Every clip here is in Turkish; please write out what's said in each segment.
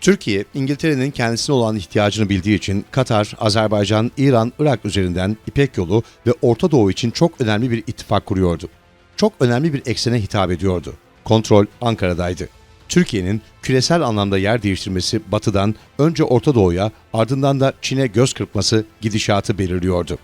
Türkiye, İngiltere'nin kendisine olan ihtiyacını bildiği için Katar, Azerbaycan, İran, Irak üzerinden İpek yolu ve Orta Doğu için çok önemli bir ittifak kuruyordu. Çok önemli bir eksene hitap ediyordu. Kontrol Ankara'daydı. Türkiye'nin küresel anlamda yer değiştirmesi batıdan önce Orta Doğu'ya ardından da Çin'e göz kırpması gidişatı belirliyordu.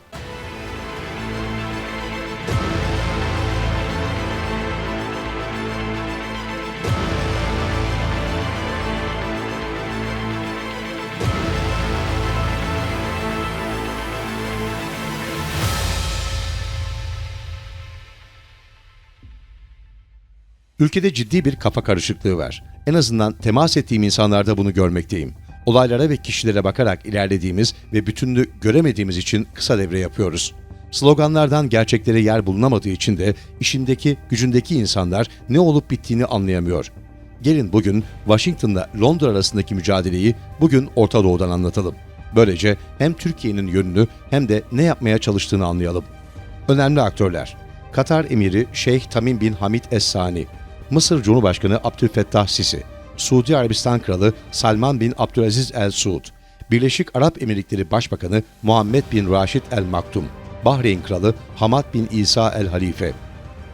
Ülkede ciddi bir kafa karışıklığı var. En azından temas ettiğim insanlarda bunu görmekteyim. Olaylara ve kişilere bakarak ilerlediğimiz ve bütünlüğü göremediğimiz için kısa devre yapıyoruz. Sloganlardan gerçeklere yer bulunamadığı için de işindeki, gücündeki insanlar ne olup bittiğini anlayamıyor. Gelin bugün Washington'la Londra arasındaki mücadeleyi bugün Orta Doğu'dan anlatalım. Böylece hem Türkiye'nin yönünü hem de ne yapmaya çalıştığını anlayalım. Önemli aktörler Katar Emiri Şeyh Tamim bin Hamid Es-Sani, Mısır Cumhurbaşkanı Abdülfettah Sisi, Suudi Arabistan Kralı Salman bin Abdülaziz El Suud, Birleşik Arap Emirlikleri Başbakanı Muhammed bin Raşid El Maktum, Bahreyn Kralı Hamad bin İsa El Halife.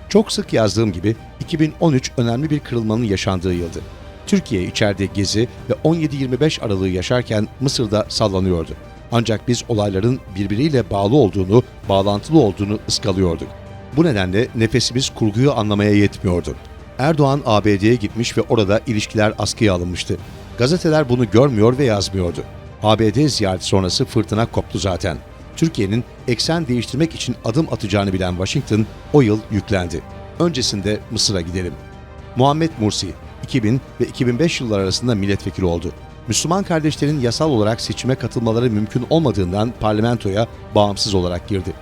Çok sık yazdığım gibi 2013 önemli bir kırılmanın yaşandığı yıldı. Türkiye içeride gezi ve 17-25 Aralık'ı yaşarken Mısır'da sallanıyordu. Ancak biz olayların birbiriyle bağlı olduğunu, bağlantılı olduğunu ıskalıyorduk. Bu nedenle nefesimiz kurguyu anlamaya yetmiyordu. Erdoğan ABD'ye gitmiş ve orada ilişkiler askıya alınmıştı. Gazeteler bunu görmüyor ve yazmıyordu. ABD ziyareti sonrası fırtına koptu zaten. Türkiye'nin eksen değiştirmek için adım atacağını bilen Washington o yıl yüklendi. Öncesinde Mısır'a gidelim. Muhammed Mursi 2000 ve 2005 yıllar arasında milletvekili oldu. Müslüman kardeşlerin yasal olarak seçime katılmaları mümkün olmadığından parlamentoya bağımsız olarak girdi.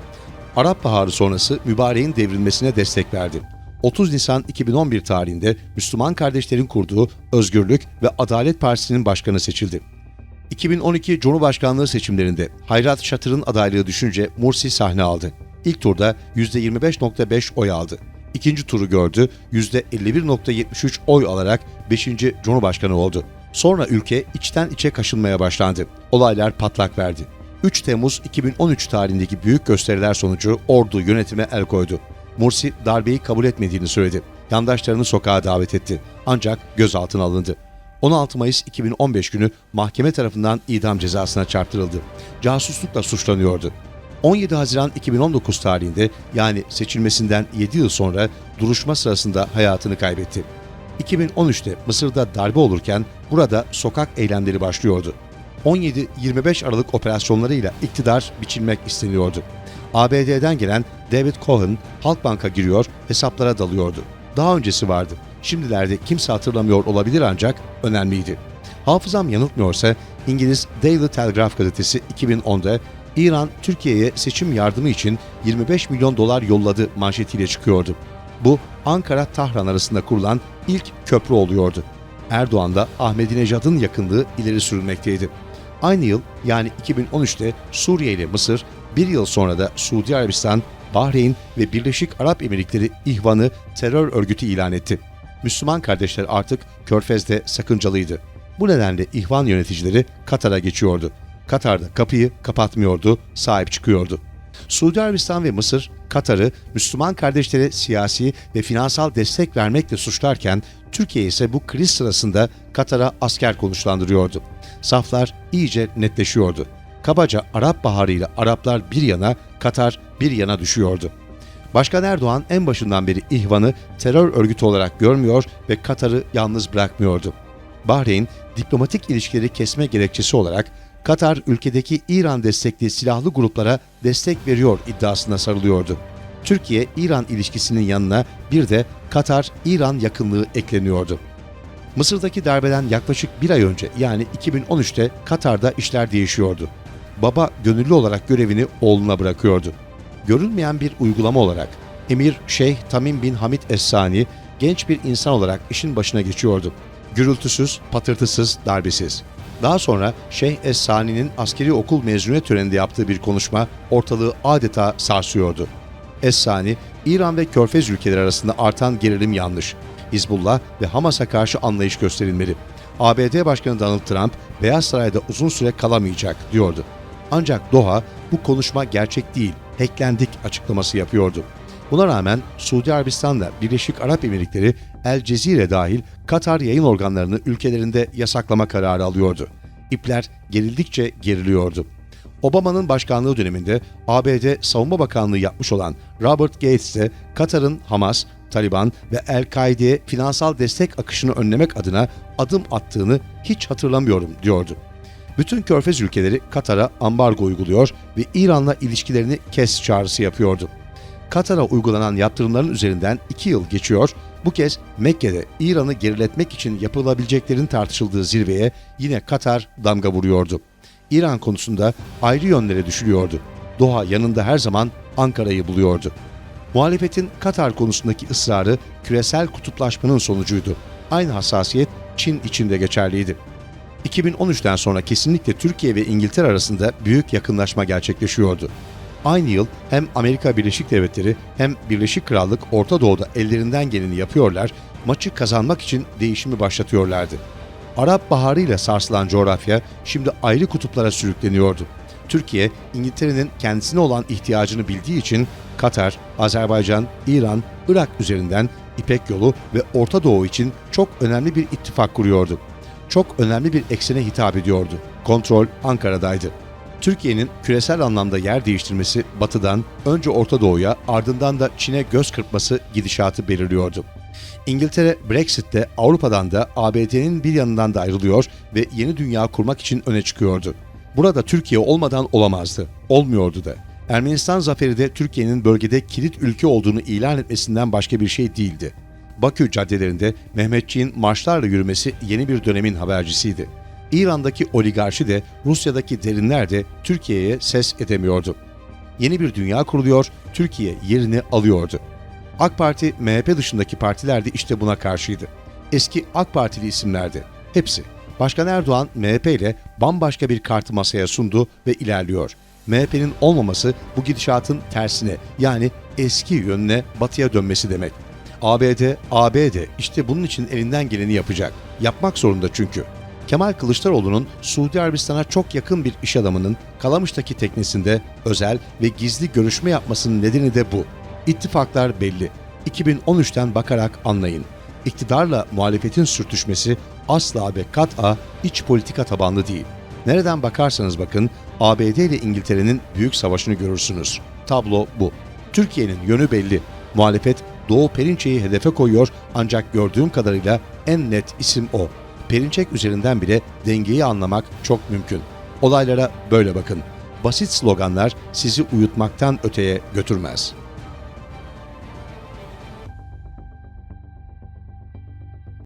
Arap Baharı sonrası mübareğin devrilmesine destek verdi. 30 Nisan 2011 tarihinde Müslüman kardeşlerin kurduğu Özgürlük ve Adalet Partisi'nin başkanı seçildi. 2012 Cumhurbaşkanlığı seçimlerinde Hayrat Şatır'ın adaylığı düşünce Mursi sahne aldı. İlk turda %25.5 oy aldı. İkinci turu gördü, %51.73 oy alarak 5. Cumhurbaşkanı oldu. Sonra ülke içten içe kaşınmaya başlandı. Olaylar patlak verdi. 3 Temmuz 2013 tarihindeki büyük gösteriler sonucu ordu yönetime el koydu. Mursi darbeyi kabul etmediğini söyledi. Yandaşlarını sokağa davet etti. Ancak gözaltına alındı. 16 Mayıs 2015 günü mahkeme tarafından idam cezasına çarptırıldı. Casuslukla suçlanıyordu. 17 Haziran 2019 tarihinde yani seçilmesinden 7 yıl sonra duruşma sırasında hayatını kaybetti. 2013'te Mısır'da darbe olurken burada sokak eylemleri başlıyordu. 17-25 Aralık operasyonlarıyla iktidar biçilmek isteniyordu. ABD'den gelen David Cohen Halkbank'a giriyor, hesaplara dalıyordu. Daha öncesi vardı. Şimdilerde kimse hatırlamıyor olabilir ancak önemliydi. Hafızam yanıltmıyorsa İngiliz Daily Telegraph gazetesi 2010'da İran Türkiye'ye seçim yardımı için 25 milyon dolar yolladı manşetiyle çıkıyordu. Bu Ankara-Tahran arasında kurulan ilk köprü oluyordu. Erdoğan'da Ahmadinejad'ın yakınlığı ileri sürülmekteydi. Aynı yıl yani 2013'te Suriye ile Mısır, bir yıl sonra da Suudi Arabistan, Bahreyn ve Birleşik Arap Emirlikleri İhvan'ı terör örgütü ilan etti. Müslüman kardeşler artık Körfez'de sakıncalıydı. Bu nedenle İhvan yöneticileri Katar'a geçiyordu. Katar'da kapıyı kapatmıyordu, sahip çıkıyordu. Suudi Arabistan ve Mısır, Katar'ı Müslüman kardeşlere siyasi ve finansal destek vermekle suçlarken Türkiye ise bu kriz sırasında Katar'a asker konuşlandırıyordu. Saflar iyice netleşiyordu. Kabaca Arap Baharı ile Araplar bir yana, Katar bir yana düşüyordu. Başkan Erdoğan en başından beri İhvan'ı terör örgütü olarak görmüyor ve Katar'ı yalnız bırakmıyordu. Bahreyn, diplomatik ilişkileri kesme gerekçesi olarak Katar ülkedeki İran destekli silahlı gruplara destek veriyor iddiasına sarılıyordu. Türkiye-İran ilişkisinin yanına bir de Katar-İran yakınlığı ekleniyordu. Mısır'daki darbeden yaklaşık bir ay önce yani 2013'te Katar'da işler değişiyordu. Baba gönüllü olarak görevini oğluna bırakıyordu. Görülmeyen bir uygulama olarak Emir Şeyh Tamim bin Hamid Es-Sani genç bir insan olarak işin başına geçiyordu. Gürültüsüz, patırtısız, darbesiz. Daha sonra Şeyh Es-Sani'nin askeri okul mezuniyet töreninde yaptığı bir konuşma ortalığı adeta sarsıyordu. Es-Sani, İran ve Körfez ülkeleri arasında artan gerilim yanlış. Hizbullah ve Hamas'a karşı anlayış gösterilmeli. ABD Başkanı Donald Trump Beyaz Saray'da uzun süre kalamayacak diyordu. Ancak Doha bu konuşma gerçek değil, hacklendik açıklaması yapıyordu. Buna rağmen Suudi Arabistan'da Birleşik Arap Emirlikleri, El Cezire dahil Katar yayın organlarını ülkelerinde yasaklama kararı alıyordu. İpler gerildikçe geriliyordu. Obama'nın başkanlığı döneminde ABD Savunma Bakanlığı yapmış olan Robert Gates de Katar'ın Hamas, Taliban ve El-Kaide'ye finansal destek akışını önlemek adına adım attığını hiç hatırlamıyorum diyordu. Bütün körfez ülkeleri Katar'a ambargo uyguluyor ve İran'la ilişkilerini kes çağrısı yapıyordu. Katar'a uygulanan yaptırımların üzerinden iki yıl geçiyor, bu kez Mekke'de İran'ı geriletmek için yapılabileceklerin tartışıldığı zirveye yine Katar damga vuruyordu. İran konusunda ayrı yönlere düşülüyordu. Doha yanında her zaman Ankara'yı buluyordu. Muhalefetin Katar konusundaki ısrarı küresel kutuplaşmanın sonucuydu. Aynı hassasiyet Çin içinde geçerliydi. 2013'ten sonra kesinlikle Türkiye ve İngiltere arasında büyük yakınlaşma gerçekleşiyordu. Aynı yıl hem Amerika Birleşik Devletleri hem Birleşik Krallık Orta Doğu'da ellerinden geleni yapıyorlar, maçı kazanmak için değişimi başlatıyorlardı. Arap Baharı ile sarsılan coğrafya şimdi ayrı kutuplara sürükleniyordu. Türkiye, İngiltere'nin kendisine olan ihtiyacını bildiği için Katar, Azerbaycan, İran, Irak üzerinden İpek yolu ve Orta Doğu için çok önemli bir ittifak kuruyordu. Çok önemli bir eksene hitap ediyordu. Kontrol Ankara'daydı. Türkiye'nin küresel anlamda yer değiştirmesi batıdan önce Orta Doğu'ya ardından da Çin'e göz kırpması gidişatı belirliyordu. İngiltere Brexit'te Avrupa'dan da ABD'nin bir yanından da ayrılıyor ve yeni dünya kurmak için öne çıkıyordu. Burada Türkiye olmadan olamazdı. Olmuyordu da. Ermenistan zaferi de Türkiye'nin bölgede kilit ülke olduğunu ilan etmesinden başka bir şey değildi. Bakü caddelerinde Mehmetçiğin marşlarla yürümesi yeni bir dönemin habercisiydi. İran'daki oligarşi de Rusya'daki derinler de Türkiye'ye ses edemiyordu. Yeni bir dünya kuruluyor, Türkiye yerini alıyordu. AK Parti, MHP dışındaki partiler de işte buna karşıydı. Eski AK Partili isimlerdi. Hepsi. Başkan Erdoğan MHP ile bambaşka bir kartı masaya sundu ve ilerliyor. MHP'nin olmaması bu gidişatın tersine yani eski yönüne batıya dönmesi demek. ABD, ABD işte bunun için elinden geleni yapacak. Yapmak zorunda çünkü. Kemal Kılıçdaroğlu'nun Suudi Arabistan'a çok yakın bir iş adamının Kalamış'taki teknesinde özel ve gizli görüşme yapmasının nedeni de bu. İttifaklar belli. 2013'ten bakarak anlayın. İktidarla muhalefetin sürtüşmesi asla ve kat'a iç politika tabanlı değil. Nereden bakarsanız bakın ABD ile İngiltere'nin büyük savaşını görürsünüz. Tablo bu. Türkiye'nin yönü belli. Muhalefet Doğu Perinçek'i hedefe koyuyor ancak gördüğüm kadarıyla en net isim o. Perinçek üzerinden bile dengeyi anlamak çok mümkün. Olaylara böyle bakın. Basit sloganlar sizi uyutmaktan öteye götürmez.''